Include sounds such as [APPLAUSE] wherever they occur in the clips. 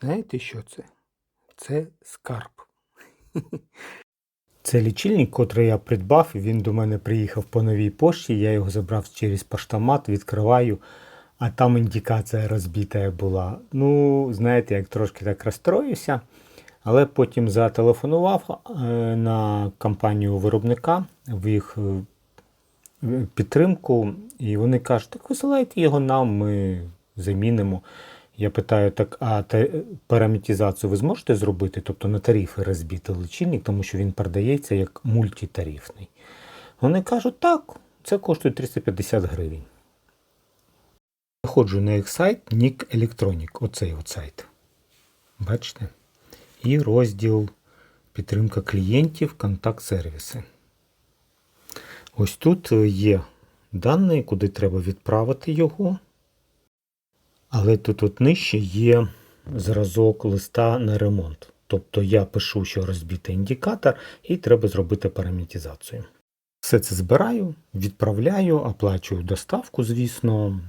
Знаєте, що це? Це скарб. Це лічильник, котрий я придбав, він до мене приїхав по новій пошті. Я його забрав через поштомат, відкриваю, а там індикація розбита була. Ну, знаєте, як трошки так розстроївся. Але потім зателефонував е, на компанію виробника в їх е, підтримку, і вони кажуть, так висилайте його нам, ми замінимо. Я питаю, так, а та, параметизацію ви зможете зробити, тобто на тарифи розбити лічильник, тому що він продається як мультитарифний. Вони кажуть, так, це коштує 350 гривень. Заходжу на їх сайт Nick Electronic, оцей от сайт. Бачите? І розділ підтримка клієнтів, контакт-сервіси. Ось тут є дані, куди треба відправити його. Але тут от нижче є зразок листа на ремонт. Тобто я пишу, що розбитий індикатор, і треба зробити параметизацію. Все це збираю, відправляю, оплачую доставку, звісно.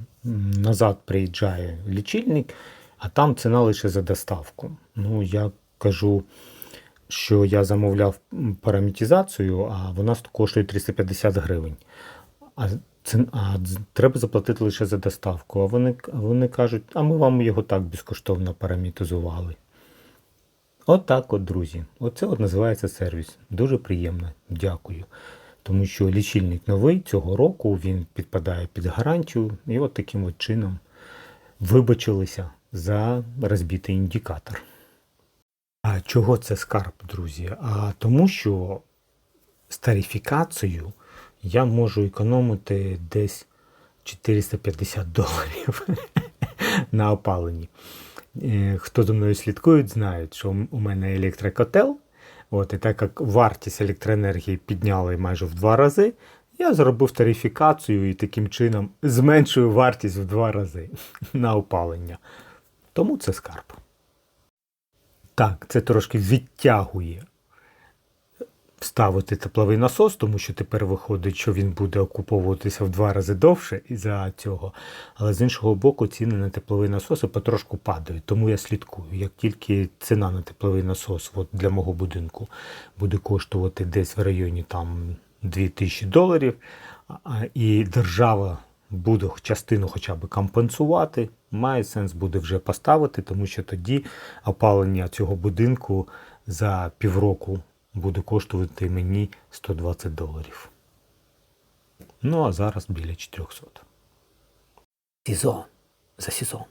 Назад приїжджає лічильник, а там ціна лише за доставку. Ну, я кажу, що я замовляв м, параметизацію, а вона коштує 350 гривень. А, це, а треба заплатити лише за доставку. А вони, вони кажуть, а ми вам його так безкоштовно параметизували. От так от, друзі. Оце от називається сервіс. Дуже приємно. Дякую. Тому що лічильник новий цього року він підпадає під гарантію, і от таким от чином вибачилися за розбитий індикатор. А чого це скарб, друзі? А тому що з тарифікацією я можу економити десь 450 доларів [LAUGHS] на опаленні. Е, Хто за мною слідкують, знають, що у мене електрокотел. От, і так як вартість електроенергії підняли майже в два рази, я зробив тарифікацію і таким чином зменшую вартість в два рази [LAUGHS] на опалення. Тому це скарб. Так, це трошки відтягує вставити тепловий насос, тому що тепер виходить, що він буде окуповуватися в два рази довше із-за цього. Але з іншого боку, ціни на тепловий насос потрошку падають. Тому я слідкую. Як тільки ціна на тепловий насос от для мого будинку буде коштувати десь в районі там 2000 доларів, і держава буде частину хоча б компенсувати, має сенс буде вже поставити, тому що тоді опалення цього будинку за півроку буде коштувати мені 120 доларів. Ну а зараз біля 400. Сізон за сезон.